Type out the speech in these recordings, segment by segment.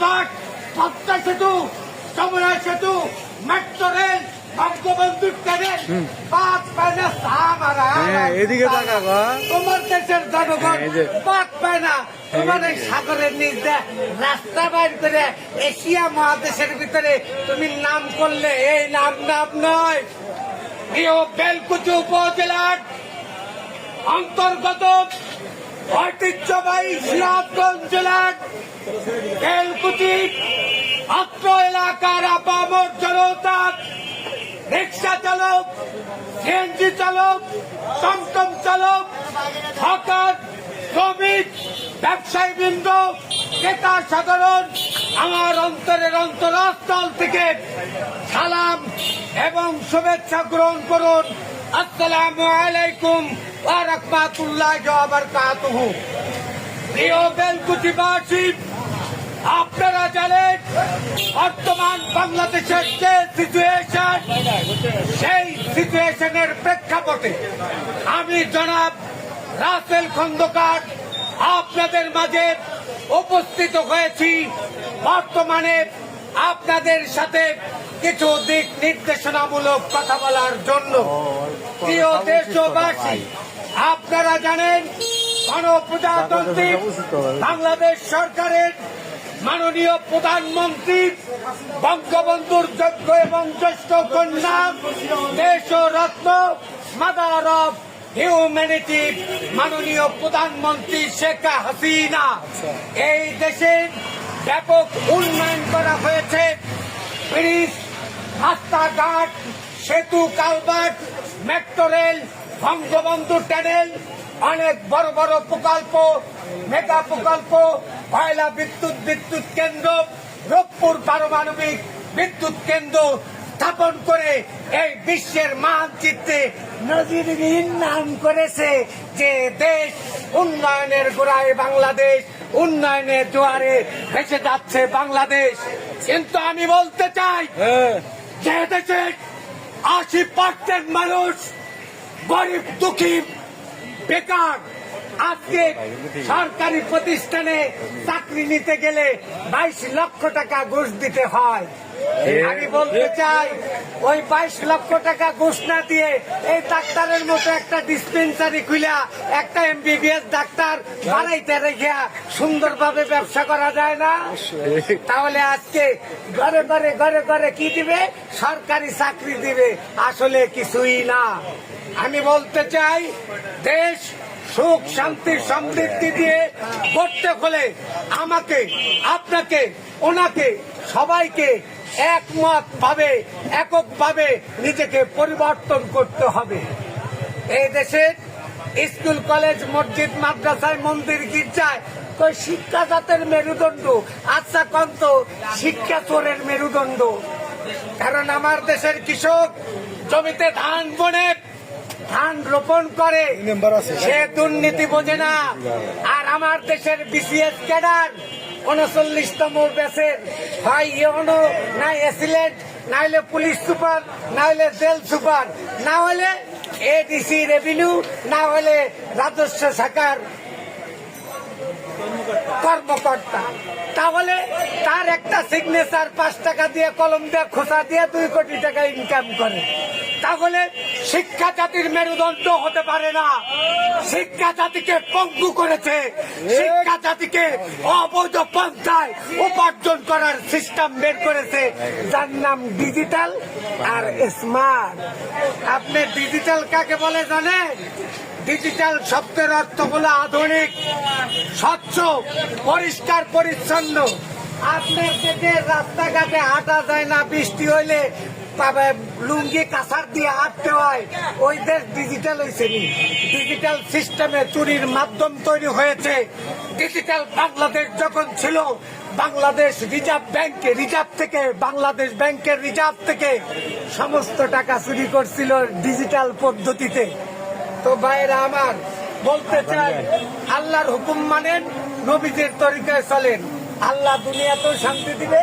Culvert Padma সেতু যমুনা সেতু metro rail Bangabandhu হ্যাঁ, এদিকে তোমার দেশের জনগণ হ্যাঁ, এই যে। বাদ পায় না তোমার এই সাগরের নিচ দিয়ে রাস্তা বাইর করে এশিয়া মহাদেশের ভিতরে তুমি নাম করলে এই নাম নাম নয়। বেলকুচি উপজেলার অন্তর্গত ঐতিহ্যবাহী সিরাজগঞ্জ জেলার বেলকুচি অত্র এলাকার আপামর জনতা রিক্সা চালক, সিএনজি চালক, টমটম চালক, হকার, শ্রমিক ব্যবসায়ী বৃন্দ ক্রেতা সাধারণ, আমার অন্তরের অন্তরস্থল থেকে সালাম এবং শুভেচ্ছা গ্রহণ করুন। আসসালামু আলাইকুম ওয়া রাহমাতুল্লাহি ওয়া বারাকাতুহু। প্রিয় বেলকুচিবাসী, আপনারা জানেন বর্তমান বাংলাদেশের যে সিচুয়েশন সেই সিচুয়েশনের প্রেক্ষাপটে আমি জনাব রাসেল খন্দকার আপনাদের মাঝে উপস্থিত হয়েছি। বর্তমানে আপনাদের সাথে কিছু দিক নির্দেশনামূলক কথা বলার জন্য প্রিয় দেশবাসী আপনারা জানেন গণপ্রজাতন্ত্রী বাংলাদেশ সরকারের মাননীয় প্রধানমন্ত্রী বঙ্গবন্ধুর যোগ্য এবং জ্যেষ্ঠ কন্যা দেশরত্ন মাদার অফ হিউম্যানিটি মাননীয় প্রধানমন্ত্রী শেখ হাসিনা এই দেশের ব্যাপক উন্নয়ন করা হয়েছে ব্রিজ, রাস্তাঘাট, সেতু culvert metro rail, Bangabandhu tunnel অনেক বড় বড় প্রকল্প, মেগা প্রকল্প, কয়লা বিদ্যুৎ বিদ্যুৎ কেন্দ্র, রূপপুর পারমাণবিক বিদ্যুৎ কেন্দ্র স্থাপন করে এই বিশ্বের মানচিত্রে নজিরবিহীন নাম করেছে যে দেশ উন্নয়নের গোড়ায় বাংলাদেশ উন্নয়নের জোয়ারে ভেসে যাচ্ছে বাংলাদেশ। কিন্তু আমি বলতে চাই হ্যাঁ। যে দেশে আশি পার্সেন্ট মানুষ গরিব দুঃখী বেকার আজকে সরকারি প্রতিষ্ঠানে চাকরি নিতে গেলে বাইশ লক্ষ টাকা ঘুষ দিতে হয়। আমি বলতে চাই ওই বাইশ লক্ষ টাকা ঘুষ না দিয়ে এই ডাক্তারের মতো একটা ডিসপেন্সারি খুলা একটা এমবিবিএস ডাক্তার বাড়াইতে রেখে সুন্দরভাবে ব্যবসা করা যায় না? তাহলে আজকে ঘরে ঘরে ঘরে ঘরে কি দিবে? সরকারি চাকরি দিবে। আসলে কিছুই না। আমি বলতে চাই দেশ সুখ শান্তি সমৃদ্ধি দিয়ে করতে হলে আমাকে আপনাকে ওনাকে সবাইকে একমত ভাবে এককভাবে নিজেকে পরিবর্তন করতে হবে। এই দেশের স্কুল কলেজ মসজিদ মাদ্রাসায় মন্দির গির্জায় তো শিক্ষা জাতের মেরুদণ্ড আচ্ছা কন্ত শিক্ষা চোরের মেরুদণ্ড। কারণ আমার দেশের কৃষক জমিতে ধান বনে ধান রোপণ করে সে দুর্নীতি বোঝে না। আর আমার দেশের বিসিএস ক্যাডার উনচল্লিশতম ব্যাচের হয় ইয়নো না এসিলেন্ট, না হলে পুলিশ সুপার, না হলে জেল সুপার, না হলে এডিসি রেভিনিউ, না হলে রাজস্ব শাখার কর্মকর্তা। তাহলে তার একটা সিগনেচার পাঁচ টাকা দিয়ে, কলম দিয়ে, খোসা দিয়ে দুই কোটি টাকা ইনকাম করে। তাহলে শিক্ষা জাতির মেরুদণ্ড হতে পারে না। শিক্ষা জাতিকে পঙ্গু করেছে। শিক্ষা জাতিকে অবৈধ পন্থায় উপার্জন করার সিস্টেম বের করেছে। যার নাম ডিজিটাল আর স্মার্ট আপনি ডিজিটাল কাকে বলে জানেন? ডিজিটাল শব্দের অর্থ হলো আধুনিক, স্বচ্ছ, পরিষ্কার, পরিচ্ছন্ন। আপনার যে রাস্তাঘাটে হাঁটা যায় না, বৃষ্টি হইলে লুঙ্গি কাঁচার দিয়ে হাঁটতে হয় ওই দেশ ডিজিটাল হয়েছে ডিজিটাল সিস্টেমে চুরির মাধ্যম তৈরি হয়েছে। ডিজিটাল বাংলাদেশ যখন ছিল, বাংলাদেশ রিজার্ভ ব্যাংকে রিজার্ভ থেকে, বাংলাদেশ ব্যাংকের রিজার্ভ থেকে সমস্ত টাকা চুরি করছিল ডিজিটাল পদ্ধতিতে। তো ভাইরা আমার, বলতে চাই, আল্লাহর হুকুম মানেন নবীজির তরিকায় চলেন। আল্লাহ দুনিয়াতেও শান্তি দিবে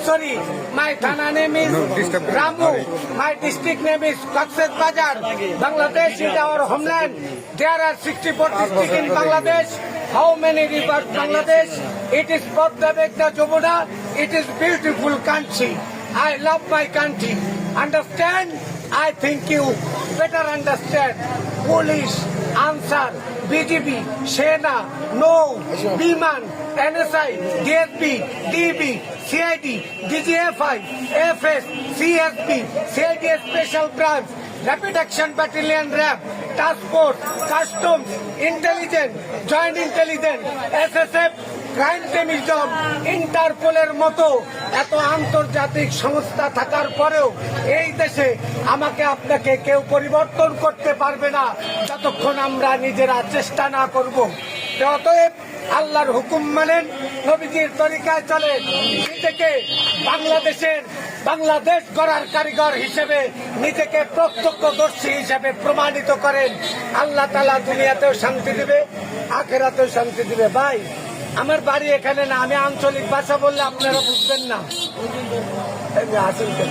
Himsori. My Thana name is No, Ramu. My district name is Cox's Bazar. Bangladesh is our homeland. There are 64 districts in Bangladesh. How many rivers Bangladesh? It is Padma Begna Jomuna. It is beautiful country. I love my country. Understand? I think you better understand. Police, answer, BGB সেনা নৌ বিমান NSI DSP DB CID DGFI F S CSP CID special branch rapid action battalion RAB task force customs intelligence joint intelligence S S F crime টেমিজম ইন্টারপোলের মতো এত আন্তর্জাতিক সংস্থা থাকার পরেও এই দেশে আমাকে আপনাকে কেউ পরিবর্তন করতে পারবে না, যতক্ষণ আমরা নিজেরা চেষ্টা না করব। অতএব আল্লাহর হুকুম মানেন, নবীজির তরিকায় চলেন নিজেকে বাংলাদেশের, বাংলাদেশ গড়ার কারিগর হিসেবে নিজেকে প্রত্যক্ষদর্শী হিসেবে প্রমাণিত করেন। আল্লাহ তালা দুনিয়াতেও শান্তি দিবে, আখেরাতেও শান্তি দিবে। ভাই আমার বাড়ি এখানে না আমি আঞ্চলিক ভাষা বললে আপনারা বুঝবেন না আসেন?